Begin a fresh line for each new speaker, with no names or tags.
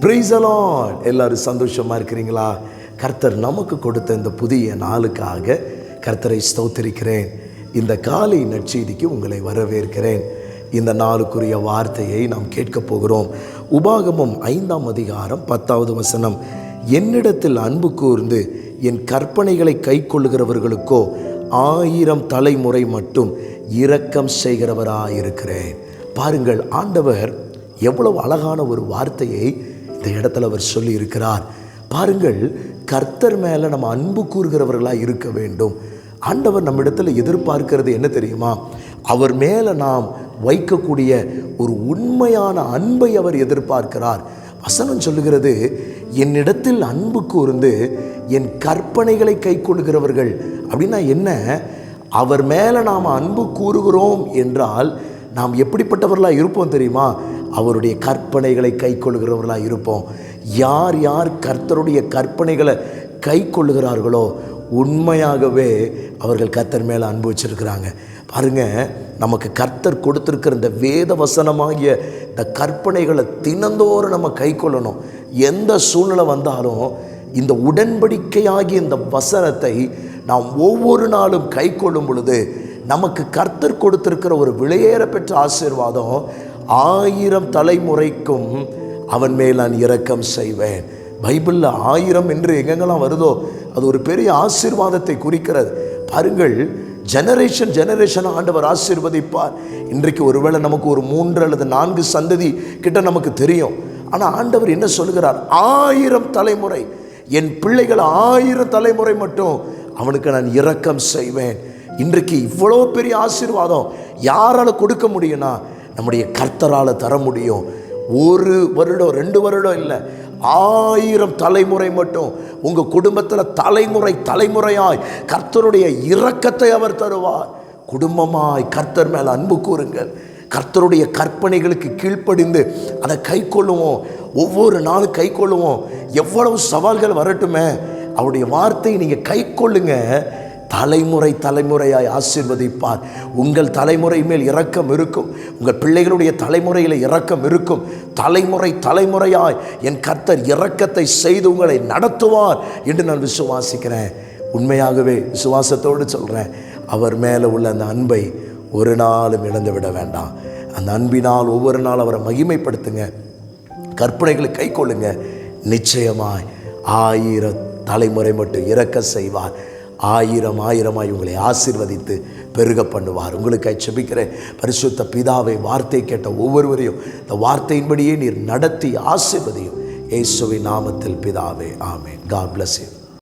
பிரைசலான் எல்லாரும் சந்தோஷமா இருக்கிறீங்களா? கர்த்தர் நமக்கு கொடுத்த இந்த புதிய நாளுக்காக கர்த்தரை ஸ்தோத்திருக்கிறேன். இந்த காலை நற்செய்திக்கு உங்களை வரவேற்கிறேன். இந்த நாளுக்குரிய வார்த்தையை நாம் கேட்க போகிறோம். உபாகமம் ஐந்தாம் அதிகாரம் பத்தாவது வசனம். என்னிடத்தில் அன்பு கூர்ந்து என் கற்பனைகளை கை கொள்ளுகிறவர்களுக்கோ ஆயிரம் தலைமுறை மட்டும் இரக்கம் செய்கிறவராயிருக்கிறேன். பாருங்கள் ஆண்டவர் எவ்வளவு அழகான ஒரு வார்த்தையை இந்த இடத்துல அவர் சொல்லியிருக்கிறார். பாருங்கள் கர்த்தர் மேலே நம்ம அன்பு கூறுகிறவர்களாக இருக்க வேண்டும். ஆண்டவர் நம்மிடத்தில் எதிர்பார்க்கிறது என்ன தெரியுமா? அவர் மேலே நாம் வைக்கக்கூடிய ஒரு உண்மையான அன்பை அவர் எதிர்பார்க்கிறார். வசனம் சொல்லுகிறது என்னிடத்தில் அன்பு கூர்ந்து என் கற்பனைகளை கை கொள்கிறவர்கள் அப்படின்னா என்ன? அவர் மேலே நாம் அன்பு கூறுகிறோம் என்றால் நாம் எப்படிப்பட்டவர்களாக இருப்போம் தெரியுமா? அவருடைய கற்பனைகளை கை கொள்கிறவர்களாக இருப்போம். யார் யார் கர்த்தருடைய கற்பனைகளை கை கொள்ளுகிறார்களோ உண்மையாகவே அவர்கள் கர்த்தர் மேலே அன்பு வச்சிருக்கிறாங்க. பாருங்க நமக்கு கர்த்தர் கொடுத்துருக்கிற இந்த வேத வசனமாகிய இந்த கற்பனைகளை தினந்தோறும் நம்ம கை கொள்ளணும். எந்த சூழ்நிலை வந்தாலும் இந்த உடன்படிக்கையாகிய இந்த வசனத்தை நாம் ஒவ்வொரு நாளும் கை கொள்ளும் பொழுது நமக்கு கர்த்தர் கொடுத்துருக்கிற ஒரு விலையேற பெற்ற ஆசீர்வாதம் ஆயிரம் தலைமுறைக்கும் அவன் மேல் நான் இரக்கம் செய்வேன். பைபிளில் ஆயிரம் என்று எங்கெங்கெல்லாம் வருதோ அது ஒரு பெரிய ஆசீர்வாதத்தை குறிக்கிறது. பாருங்கள் ஜெனரேஷன் ஜெனரேஷன் ஆண்டவர் ஆசீர்வதிப்பார். இன்றைக்கு ஒருவேளை நமக்கு ஒரு மூன்று அல்லது நான்கு சந்ததி கிட்ட நமக்கு தெரியும். ஆனால் ஆண்டவர் என்ன சொல்கிறார் ஆயிரம் தலைமுறை. என் பிள்ளைகள் ஆயிரம் தலைமுறை மட்டும் அவனுக்கு நான் இரக்கம் செய்வேன். இன்றைக்கு இவ்வளோ பெரிய ஆசீர்வாதம் யாரால் கொடுக்க முடியும்னா நம்முடைய கர்த்தரால் தர முடியும். ஒரு வருடம் ரெண்டு வருடம் இல்லை. ஆயிரம் தலைமுறை மட்டும். உங்கள் குடும்பத்தில் தலைமுறை தலைமுறையாய் கர்த்தருடைய இரக்கத்தை அவர் தருவார். குடும்பமாய் கர்த்தர் மேல் அன்பு கூறுங்கள். கர்த்தருடைய கற்பனைகளுக்கு கீழ்ப்படிந்து அதை கை கொள்ளுவோம். ஒவ்வொரு நாளும் கை கொள்ளுவோம். எவ்வளவு சவால்கள் வரட்டுமே. அவருடைய வார்த்தையை நீங்கள் கை கொள்ளுங்கள் தலைமுறை தலைமுறையாய் ஆசீர்வதிப்பார். உங்கள் தலைமுறை மேல் இரக்கம் இருக்கும். உங்கள் பிள்ளைகளுடைய தலைமுறையில் இரக்கம் இருக்கும். தலைமுறை தலைமுறையாய் என் கர்த்தர் இரக்கத்தை செய்து உங்களை நடத்துவார் என்று நான் விசுவாசிக்கிறேன். உண்மையாகவே விசுவாசத்தோடு சொல்கிறேன் அவர் மேலே உள்ள அந்த அன்பை ஒரு நாளும் இழந்து விட வேண்டாம். அந்த அன்பினால் ஒவ்வொரு நாள் அவரை மகிமைப்படுத்துங்க. கற்பனைகளை கை கொள்ளுங்க நிச்சயமாய் ஆயிரம் தலைமுறை மட்டும் இறக்க செய்வார். ஆயிரம் ஆயிரமாய் உங்களை ஆசீர்வதித்து பெருக பண்ணுவார். உங்களுக்கு செபிக்கிறேன் பரிசுத்த பிதாவை வார்த்தை கேட்ட ஒவ்வொருவரையும் இந்த வார்த்தையின்படியே நீர் நடத்தி ஆசீர்வதியும். இயேசுவின் நாமத்தில் பிதாவே ஆமே காட் பிளஸ் யூ